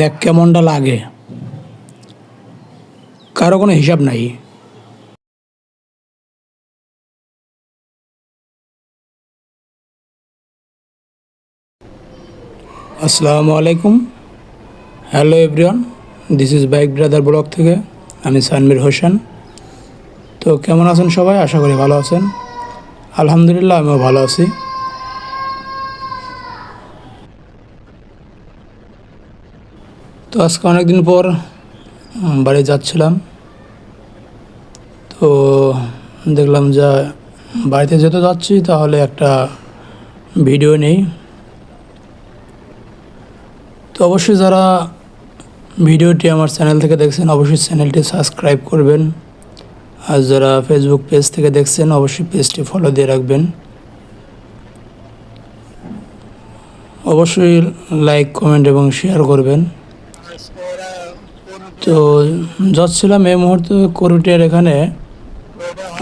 দেখ কেমনটা লাগে। কারও কোনো হিসাব নাই। আসসালামু আলাইকুম। Hello everyone, this is bike brother vlog থেকে। আমি সানমির হোসেন। তো কেমন আছেন সবাই? আশা করি ভালো আছেন। আলহামদুলিল্লাহ, আমিও ভালো আছি। তো আজকে অনেকদিন পর বাড়ি যাচ্ছিলাম। তো দেখলাম যে, বাড়িতে যেতে যাচ্ছি, তাহলে একটা ভিডিও নেই। তো অবশ্যই যারা ভিডিওটি আমার চ্যানেল থেকে দেখছেন, অবশ্যই চ্যানেলটি সাবস্ক্রাইব করবেন। আর যারা ফেসবুক পেজ থেকে দেখছেন, অবশ্যই পেজটি ফলো দিয়ে রাখবেন। অবশ্যই লাইক কমেন্ট এবং শেয়ার করবেন। তো যাচ্ছিলাম এই মুহূর্তে করুটিয়ার এখানে।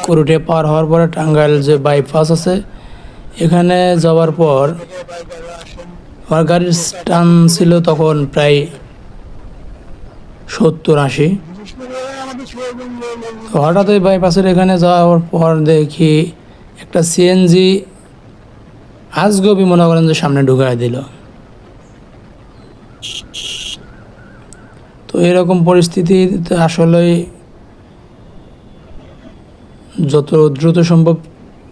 করুটিয়া পার হওয়ার পরে টাঙ্গাইল যে বাইপাস আছে, এখানে যাওয়ার পর আমার গাড়ির টান ছিল তখন প্রায় সত্তর আশি। তো হঠাৎ ওই বাইপাসের এখানে যাওয়ার পর দেখি একটা সিএনজি আজগবি মনে করেন যে সামনে ঢুকায় দিল। এরকম পরিস্থিতিতে আসলেই যত দ্রুত সম্ভব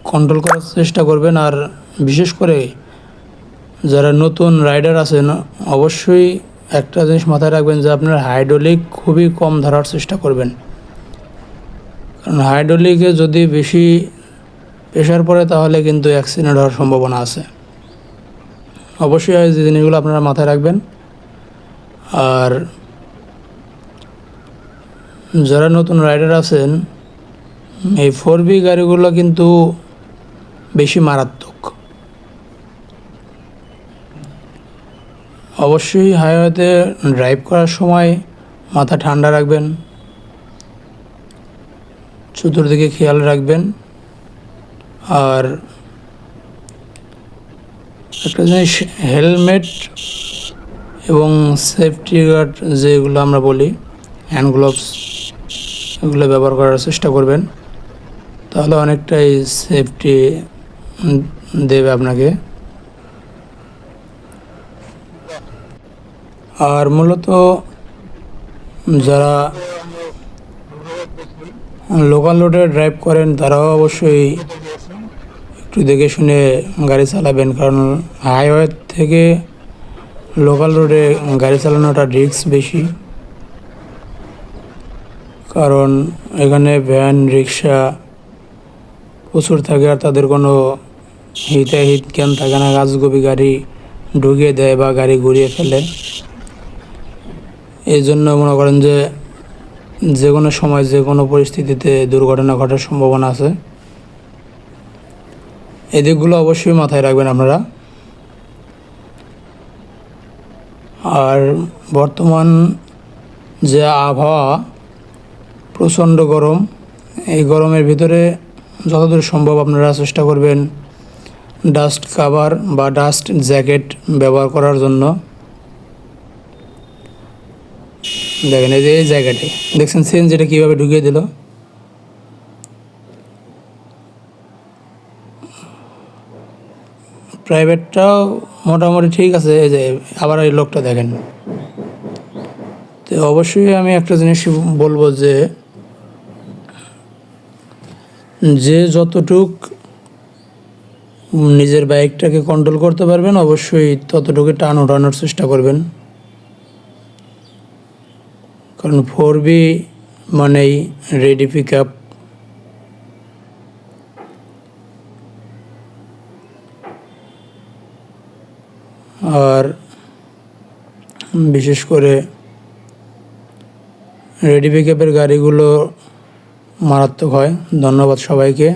কন্ট্রোল করার চেষ্টা করবেন। আর বিশেষ করে যারা নতুন রাইডার আছেন, অবশ্যই একটা জিনিস মাথায় রাখবেন যে আপনার হাইড্রোলিক খুবই কম ধরার চেষ্টা করবেন। কারণ হাইড্রোলিকে যদি বেশি প্রেশার পড়ে, তাহলে কিন্তু অ্যাক্সিডেন্ট হওয়ার সম্ভাবনা আছে। অবশ্যই যে জিনিসগুলো আপনারা মাথায় রাখবেন। আর যারা নতুন রাইডার আছেন, এই ফোর বি গাড়িগুলো কিন্তু বেশি মারাত্মক। অবশ্যই হাইওয়েতে ড্রাইভ করার সময় মাথা ঠান্ডা রাখবেন, চতুর্দিকে খেয়াল রাখবেন, আর একটা জিনিস হেলমেট এবং সেফটি গার্ড যেগুলো আমরা বলি হ্যান্ড গ্লোভস এগুলো ব্যবহার করার চেষ্টা করবেন। তাহলে অনেকটাই সেফটি দেবে আপনাকে। আর মূলত যারা লোকাল রোডে ড্রাইভ করেন, তারাও অবশ্যই একটু দেখে শুনে গাড়ি চালাবেন। কারণ হাইওয়ে থেকে লোকাল রোডে গাড়ি চালানোটা রিস্ক বেশি। কারণ এখানে ভ্যান, রিক্সা প্রচুর থাকে আর তাদের কোনো হিতে হিত জ্ঞান থাকে না। গাছগবি গাড়ি ঢুকিয়ে দেয় বা গাড়ি ঘুরিয়ে ফেলে। এই জন্য মনে করেন যে যে কোনো সময় যে কোনো পরিস্থিতিতে দুর্ঘটনা ঘটার সম্ভাবনা আছে। এই দিকগুলো অবশ্যই মাথায় রাখবেন আপনারা। আর বর্তমান যে আবহাওয়া প্রচণ্ড গরম। এই গরমের ভিতরে যতদূর সম্ভব আপনারা চেষ্টা করবেন ডাস্ট কাভার বা ডাস্ট জ্যাকেট ব্যবহার করার জন্য। দেখেন এই যে এই জায়গাটি দেখছেন সেন যেটা কীভাবে ঢুকিয়ে দিল? প্রাইভেটটাও মোটামুটি ঠিক আছে, এই যে আবার এই লোকটা দেখেন। তো অবশ্যই আমি একটা জিনিস বলব যে যে যতটুক নিজের বাইকটাকে কন্ট্রোল করতে পারবেন, অবশ্যই ততটুকু টান ওঠানোর চেষ্টা করবেন। কারণ ফোর বি মানেই রেডি পিক আপ আর বিশেষ করে রেডি পিক আপের গাড়িগুলো মারাত্মক হয়। ধন্যবাদ সবাইকে।